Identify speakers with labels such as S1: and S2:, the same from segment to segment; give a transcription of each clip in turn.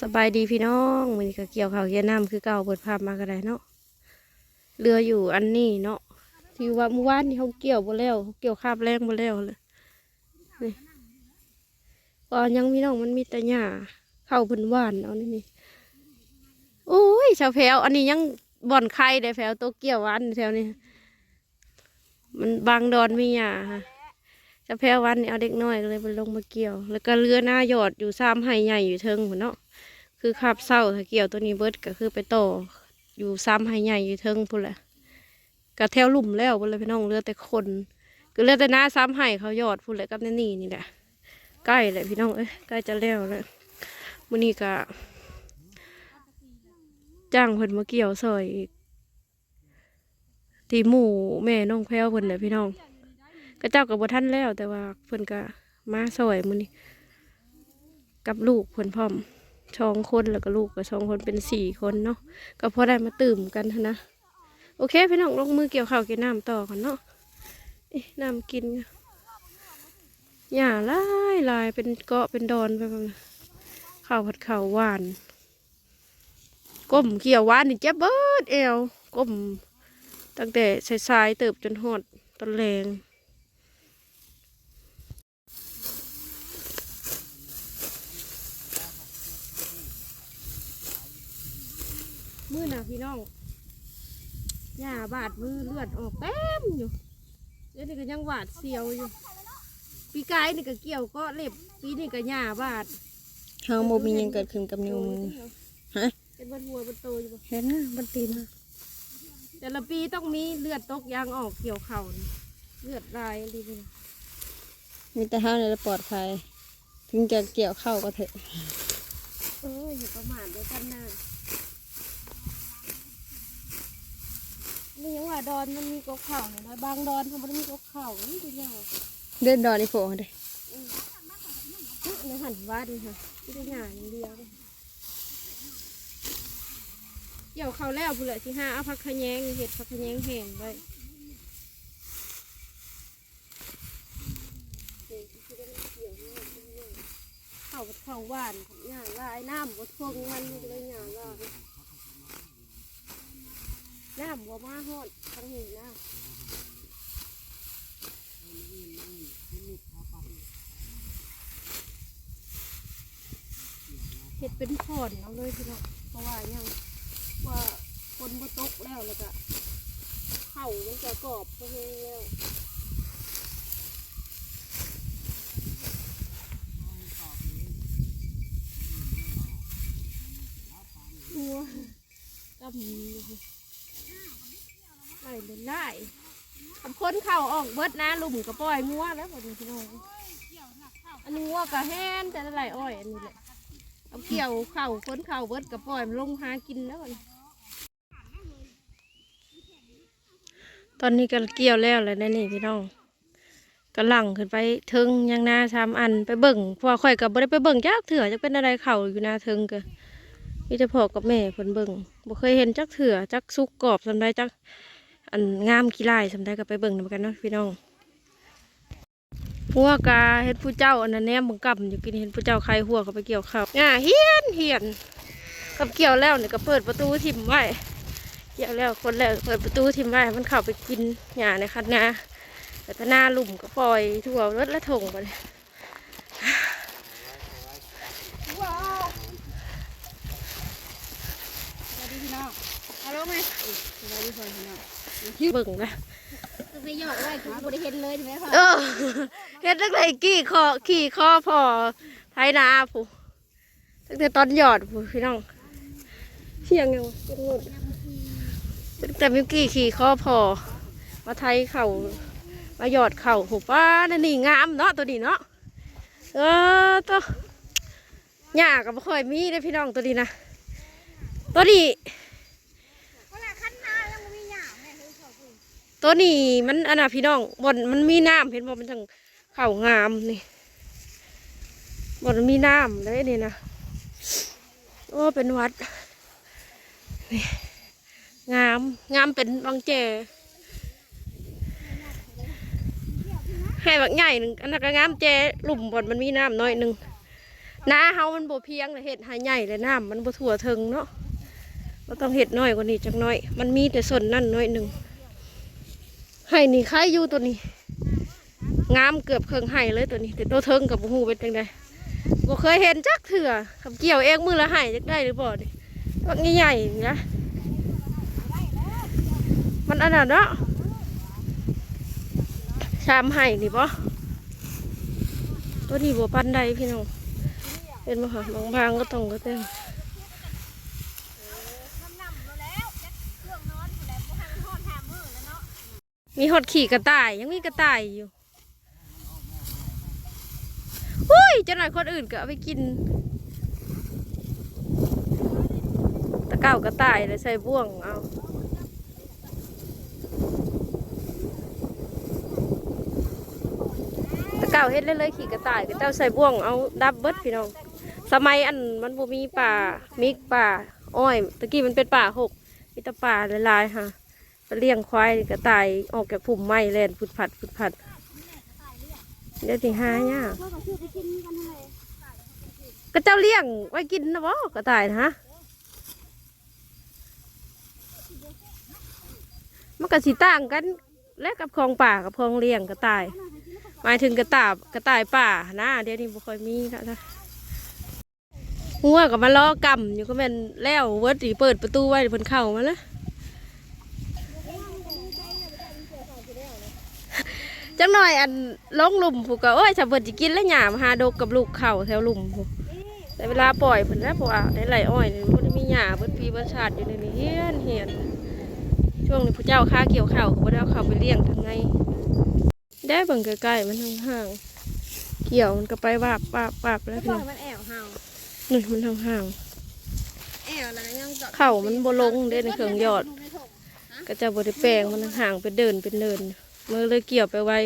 S1: สบายดีพี่น้องมันก็เกี่ยวข้าวเกี่ยวน้ำคือเก่าเปิดภาพมาก็ได้เนาะเรืออยู่อันนี้เนาะที่ว่าเมื่อวานนี่เขาเกี่ยวบ่แล้วเขาเกี่ยวคาบแรงบ่แล้วเลยนี่ก็ยังพี่น้องมันมีแต่หญ้าเข้าเพิ่นหวานเอานี่นี่โอ้ยชาวแพรวอันนี้ยังบ่อนไข่ได้แพรวตัวเกี่ยวหวานแถวนี้มันบางดอนมีหญ้าค่ะจะแพ้วันนี่เอาเด็กน้อยก็เลยไปลงมาเกี่ยว แล้วก็เรือหน้าหยอดอยู่ซ้ำไห่ใหญ่อยู่เทิงหัวเนาะ คือขับเศร้าถ้าเกี่ยวตัวนี้เบิดก็คือไปต่ออยู่ซ้ำไห่ใหญ่อยู่เทิงพุ่นแหละก็แถวหลุ่มแล้วพุ่นเลยพี่น้องเรือแต่คนก็เรือแต่หน้าซ้ำไห่เขายอดพุ่นเลยกับนี่นี่นี่แหละใกล้เลยพี่น้องเอ้ยใกล้จะแล้วแล้วมื้อนี้ก็จ้างเพิ่นมาเกี่ยวซอยอีกที่หมู่แม่น้องแพ้วเพิ่นเลยพี่น้องก็เจ้ากับบท่านแล้ว แต่ว่าเพิ่นก็มาสวยมื้อนี้กับลูกเพิ่นพร้อม สองคนแล้วก็ลูกก็สองคนเป็นสี่คนเนาะก็พอได้มาตื่มกันนะโอเคพี่น้องลงมือเกี่ยวข้าวกินน้ำต่อกันเนาะน้ำกินหญ้าลายลายเป็นเกาะเป็นดอนไปบ้างข้าวผัดข้าวหวานก้มเกี่ยวหวานนี่เจ็บเบิดเอวก้มตั้งแต่สายๆเติบจนหดตอนแรง มือหนาพี่น้องหญ้าบาดมือเลือดออกเต็มอยู่เดี๋ยวนี้ก็ยังหวาดเสียวอยู่ ปีกายนี่ก็เกี่ยวก็เล็บปีนี่ก็หญ้าบาด
S2: เฮาโมมีหยังเกิดขึ้นกับนิ้วมือ ฮะ
S1: เป็นบนหัวบนโตอยู่บ่
S2: เห็นนะมันตีนะ
S1: แต่ละปีต้องมีเลือดตกยางออกเกี่ยวเข่านี่เลือดลายดีเลย
S2: มีแต่เฮาเนี่ยปลอดภัย ถึงจะเกี่ยวเข้าวก็เถอะ
S1: เอออย่าประมาทเดี๋ยวกันหน้า นี่ยังว่าดอนมันมีกกเข่าเนี่ยนะบางดอนเขาไม่ได้มีกกเข่านี่ตัวยาว
S2: เดินดอนอีโฟเด้
S1: ในหันว่าดีค่ะที่ได้งานอย่างเดียวเลยเกี่ยวเขาแล้วผู้เหลือที่ห้าเอาผักขะแยงเห็ดผักขะแยงแห้งไว้เขาเขาหวานหยาลายน้ำบดพวงมันเลยหยาลาย น้ำบัวมาหอดทั้งนี้นะเห็ดเป็นขอนเอาเลยพี่น้องเพราะว่ายังว่าคนบ่ตกแล้วแล้วก็เข่ามันจะกรอบพวกนี้แล้วหัวกำ มีไล่เลยไล่ทำคนเข่าออกเบิดนะลุมกับปล่อยงัวแล้วพอดีพี่น้องอันนี้งัวกับแห้นแต่ไหลอ้อยอันนี้แหละเอาเกี่ยวเข่าคนเข่าเบิดกับปล่อยมันลงหากินแล้วบันตอนนี้ก็เกี่ยวแล้วแหละนะนี่พี่น้องกำลังขึ้นไปเทิงยังนาสามอันไปเบิ่งพราะว่าข่อยกับบ่ได้ไปเบิ่งจักเถื่อจะเป็นอะไรเข่าอยู่นาเทิงก็มีแต่พ่อกับแม่เพิ่นเบิ่งบ่เคยเห็นจักเถื่อจักสุกกรอบสำได้จัก อันงามขี้ลายสำได้ก็ไปเบิ่งนำกันเนาะพี่น้องหัวกาเห็นผู้เจ้าอันนั้นแนมบังกับอยู่กินเห็นผู้เจ้าใครหัวเขาไปเกี่ยวข้าวอ่าเฮียนเฮียนกับเกี่ยวแล้วเนี่ยก็เปิดประตูทิ่มไว้เกี่ยวแล้วคนแรกเปิดประตูทิ่มไว้มันเข้าไปกินหญ้าในคันนาแต่ถ้าหน้าลุ่มก็ปล่อยทั่วรถและถงไปเลย
S2: ฮัลโหลไหม
S1: เบิ่งนะ
S3: ไม่หยอกไว้คือบ่ได้เห็นเลยใช่ไหมพ่อ
S1: เออเฮ็ดตั้งแต่กี่คอขี่คอพอไทยนาผู้ตั้งแต่ตอนหยอดผู้พี่น้องเที่ยงยังเป็นหมดตั้งแต่มิวกี้ขี่คอพอมาไทยเข่ามาหยอดเข่าหูป้านั่นนี่งามเนาะตัวนี้เนาะเออตัวหญ้าก็บ่ค่อยมีได้อพี่น้องตัวนี้นะตัวนี้
S3: เพราะว่าคันนายังบ่มีหยามแม่เฮ้ยพ่อคุณ
S1: ตัวนี้มันอันน่ะพี่น้องบอนมันมีน้ำเห็นบ่มันจังเข่างามนี่บอนมีน้ำเลยนี่นะโอ้เป็นวัดนี่งามงามเป็นบางแจให้บักใหญ่หนึ่งอันนั้นก็งามแจหลุมบอนมันมีน้ำน้อยหนึ่งนาเฮามันบ่เพียงเห็ดหายใหญ่เลยน้ำมันบ่ทั่วถึงเนาะเราต้องเห็ดน้อยกว่านี้จักน้อย มันมีแต่ส่วนนั่นน้อยหนึ่ง ให้นี่ใครอยู่ตัวนี้ งามเกือบเครื่องไห้เลยตัวนี้ แต่ตัวเทิงกับหูเป็นจังไดบ่เคยเห็นจักเถื่อขับเกี่ยวเองมือละไห้จักได้หรือบ่นี่ตัวใหญ่ๆนี่นะมันอันนั้นเนาะชามไห้นี่บ่ตัวนี้บ่ปันใดพี่น้องเป็นบ่ค่ะบางบางๆก็ต้องก็เต็ม
S3: น้ำนำเราแล้วเครื่องนอนอยู่แล้วบ่ให้มันทอดแถมมือแล้วเนาะ
S1: มีหดขี่กระต่าย ยังมีกระต่ายอยู่อุ้ยเจ้าหน่อยคนอื่นก็เอาไปกิน ตะเก้ากระต่ายเลยใส่บ่วงเอาตะเก้าเฮ็ดเลยเลยขี่กระต่ายก็เจ้าใส่บ่วงเอาดับเบิดพี่น้อง สมัยอันมันบ่มีป่ามิกป่าอ้อย ตะกี้มันเป็นป่าหกมีแต่ป่าหลายๆค่ะ เลี้ยงควายกระต่ายออกจากผุ่มไม้แล่นผุดผัดผุดผัดเดี๋ยวถึงหาเนี่ยก
S3: เพื่อ
S1: ก็เจ้าเลี้ยงไว้กินนะบ่กระต่ายนะฮะมันก็สิต่างกันและกับคลองป่ากับคลองเลี้ยงกระต่าย หมายถึงกระต่ายกระต่ายป่านะเดี๋ยวนี้บ่ค่อยมีแล้วนะหัวกับมาล้อกำอยู่ก็แม่นแล้วเวิร์ดอีเปิดประตูไว้เพิ่นเข้ามาแล้ว จังหน่อยอันลงหลุมผูกก็โอ้ยถ้าเพิ่นสิกินแล้วหยามหาดกกับลูกเข่าแถวหลุมผูกแต่เวลาปล่อยเพิ่นแล้วเพราะว่าได้ไหลอ้อยนี่บ่ได้มีหญ้าเบิดปีเบิดชาติอยู่ในนี้เฮียนเฮียนช่วงนี้พระเจ้าค้าเกี่ยวข้าวก็บ่ได้เอาเข้าไปเลี้ยงทางในได้เบิ่งใกล้ๆมันห่างๆเกี่ยวมันก็ไปวาบวาบวาบแล้วพี่
S3: บอ
S1: น้
S3: ก
S1: อง
S3: มันแอวเห่า
S1: นี่มันห่าง
S3: แอวแล้วยังจอด
S1: ๆเข่ามันบ่ลงเด้ในเครื่องยอด ก็จะบ่ได้แปลงมันห่างๆเป็นเดินเป็นเดิน มือเลยเกี่ยวไปไว้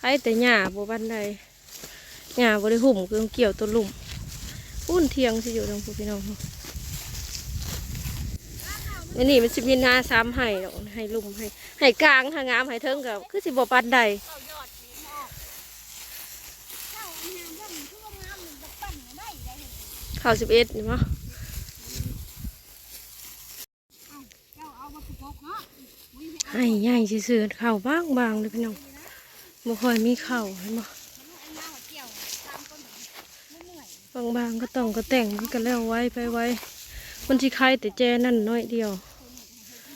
S1: ให้แต่หญ้าบบันไดหญ้าบ่ได้หุ่มคือเกี่ยวตัวลุ่มพุ่นเทียงสิอยู่ตรงพวกพี่น้องอันนี้มันสิมีนาซ้ำให้ดอกให้ลุ่มให้ให้กลางให้งามให้เทิงกับคือสิบ่ปานใด
S3: เข้ายอดนี่ออกเข้าอันงามย่ำทั่วงามหนึ่งแบบปั่นได้ได้เห็นา
S1: สิบเอ็ดนี่มั้
S3: เจ้าเอามาสุกเนาะ
S1: ให้ใหญ่ซื่อๆข้าบางบางๆเลยพี่น้องบ่ค่อยมีข้าเห็นบ่า
S3: มาเกี่ยวตามต้นไม่เหนื่อย
S1: บางบางๆก็ต้องก็แต่งมันก็แล้วไว้ไปไว้ มันสิคลายแต่แจนั่นน้อยเดียว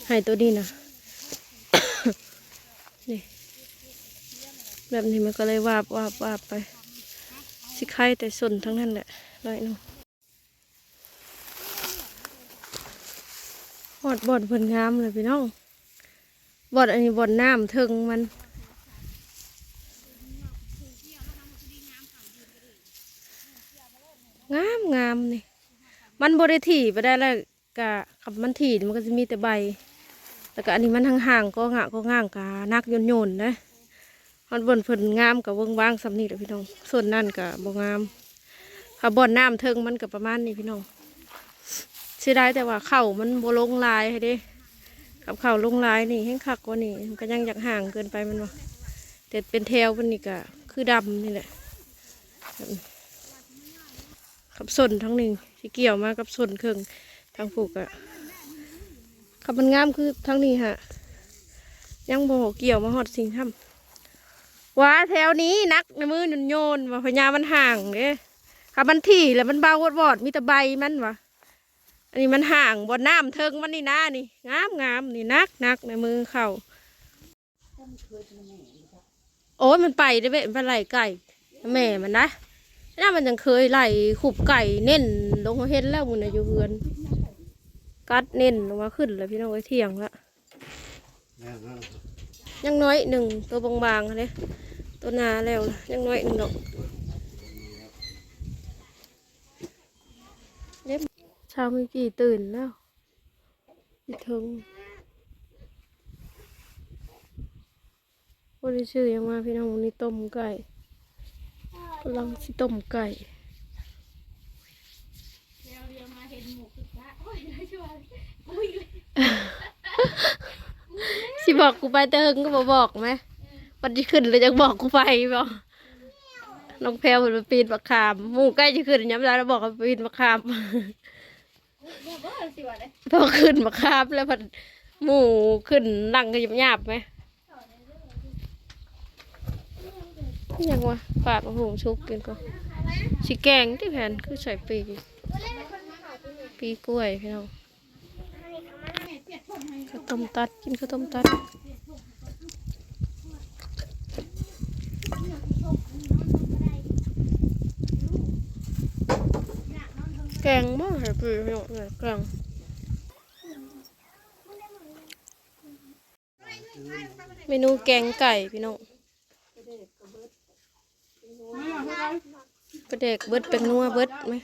S1: ให้ตัวนี้นะนี่ แบบนี้มันก็เลยวาบวาบวาบไปสิคลายแต่ส่วนทั้งนั้นแหละน้อยนึงอดบอดเพิ่นงามเลยพี่น้อง บอดอันนี้บอดน้ำเทิงมัน งามงามนี่ มันบริถีไปได้แล้วกะขับมันถีมันก็จะมีแต่ใบแต่ก็อันนี้มันห่างๆก็งะก็ง่างกะนักโยนโยนๆนะมันบนเพิ่นงามกับเบิ้งบ้างสำนีแหละพี่น้อง ส่วนนั่นกับบ่งามถ้าบ่อนน้ำเทิงมันกับประมาณนี้พี่น้องเสียดายแต่ว่าเข่ามันบ่ลงลายให้เด้ กับเข่าลงลายนี่แห้งคักกว่านี่มันก็ยังอยากห่างเกินไปมันวะแต่เป็นแถวมันนี่ก็คือดำนี่แหละกับส่วนทั้งหนึ่งที่เกี่ยวมากับส่วนเครื่องทางผูกอะขับมันงามคือทั้งนี้ฮะยังโบ่เกี่ยวมาหอดสิ่งทำว่าแถวนี้นักในมือโยนโยนว่าพญามันห่างเด้ขับมันถี่แล้วมันเบาวอดวอดมีแต่ใบมันวะ อันนี้มันห่างบนน้ำเทิงมันนี่นะนี่งามงามนี่นักนักในมือเขาโอ้ยมันไปได้เว้ยมันไปไล่ไก่แม่มันนะน่ามันยังเคยไหลขุบไก่เน่นลงมาเห็นแล้วมึงนะอยู่เฮือนกัดเน่นลงมาขึ้นแล้วพี่น้องไว้เที่ยงละยังน้อยหนึ่งตัวบางๆเลยตัวนาแล้วยังน้อยหนึ่งดอกเล็บเช้าเมื่อกี้ตื่นแล้วอีถึงวันนี้ชื่อยังมาพี่น้องวันนี้ต้มไก่กำลังสิต้มไก่สิบอกกูไปเติงก็บอบอกไหมวันที่ขึ้นเลยจะบอกกูไปบอกน้องแพรวเพิ่นไปปีนมะขามหมู่ใกล้จะขึ้นย้ำร้านแล้วบอกว่าปีนมะขาม พอขึ้นมะขาบแล้วพันหมูขึ้นนั่งก็หยาบไหมยังวะฝากมะฮุงชุบกินก่อนชิแกงที่แผ่นคือใส่ปีกปีกล้วยพี่น้องข้าวต้มตัดกินข้าวต้มตัด แกงมากเลยพี่น้องเนี่ยแกงเมนูแกงไก่พี่น้องประเด็กเบิดเป็นนัวเบิดไหม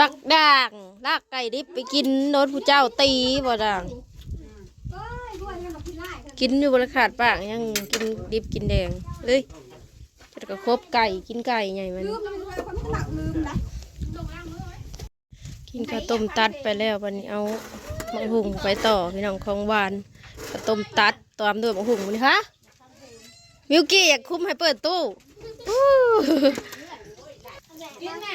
S1: บักด่างลากไก่ดิบไปกินโดนผู้เจ้าตีบ่ด่าง
S3: กินอ
S1: ยู่บนขาดปากยังกินดิบกินแดงเลยจะก็ครบไก่กินไก่ใหญ่มัน
S3: ลืมแล้วมันคนไม่ตั กลืมนะ
S1: กินข้าวต้มตัดไปแล้ววันนี้เอามังหุงไปต่อพี่น้องของหวานข้าวต้มตัดตามด้วยมังหุงนี่คะมิวกี้อยากคุ้มให้เปิดตู้อู้
S3: กินแม่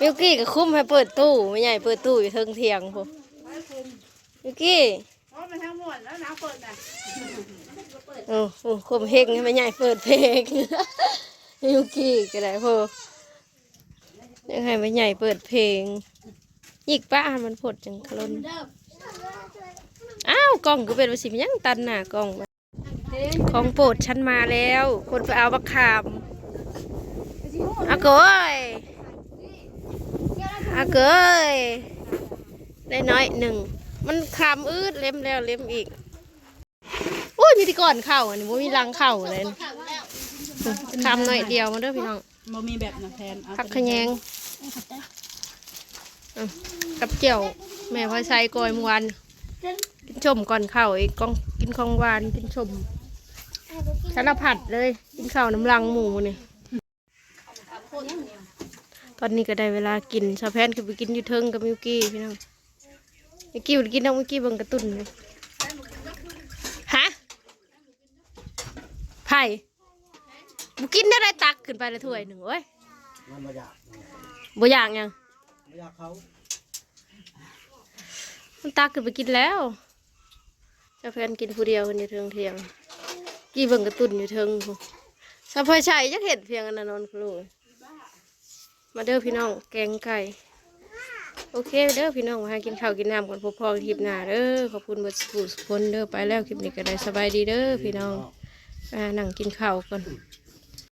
S1: มิวกี้ก็คุ้มให้เปิดตู้ไม่ใหญ่เปิดตู้อยู่เทิงเทียงพอมิวกี้
S3: เพราะมันทั้งหมดแล้วน้ำเปิดอะ
S1: โอ้โหคุ้มเฮงให้ไม่ใหญ่เปิดเพลงมิวกี้ก็ได้พอ ยังให้ไม่ใหญ่เปิดเพลงยิกป้ามันผดจังคลนอ้าวกล้องก็เป็นว่าสิมันยังตันหน้ากล้องวะของโปรดฉันมาแล้ว คนไปเอาบักขามอาเกยอาเกยได้น้อยหนึ่ง มันคามอืดเล็มแล้วเล็มอีกโอ้ยมีที่ก่อนเข่าอันนี้บ่มีรังเข่าเลยคามหน่อยเดียวมาเด้อพี่น้อง
S2: บ่มีแบบนะแทนเอา
S1: ผักขะแยงอะ กับเจียวแม่พอใส่กอยมวานกินชมก่อนข้าวอีกกองกินของหวานกินชมสารพัดเลย กินข้าวน้ำลังหมูนี่ตอนนี้ก็ได้เวลากินชาแพนคือไปกินอยู่เทิงกับมิวกี้พี่น้องมิวกี้ไปกินน้องมิวกี้บังกระตุนเลยฮะไผ่บุกินได้ได้ตักขึ้นไปในถ้วยหนึ่งเว้ย
S4: มันมาอยาก
S1: บ่อย่างยัง
S4: ไม่อยากเขา
S1: มันตักขึ้นไปกินแล้วเจ้าแฟนกินผู้เดียวคนอยู่เทิงเทียงกี่เบิ่งกระตุนอยู่เทิงพู้สะพายชัยจักเห็ดเพียงอันนั้นนอนครูมาเด้อพี่น้องแกงไก่โอเคเด้อพี่น้องมาหากินข้าวกินน้ำก่อนพบพอกันคลิปหน้าเด้อขอบคุณบัดสุขสุขคนเด้อไปแล้วคลิปนี้ก็ได้สบายดีเด้อพี่น้องไปหานั่งกินข้าวก่อน
S4: อ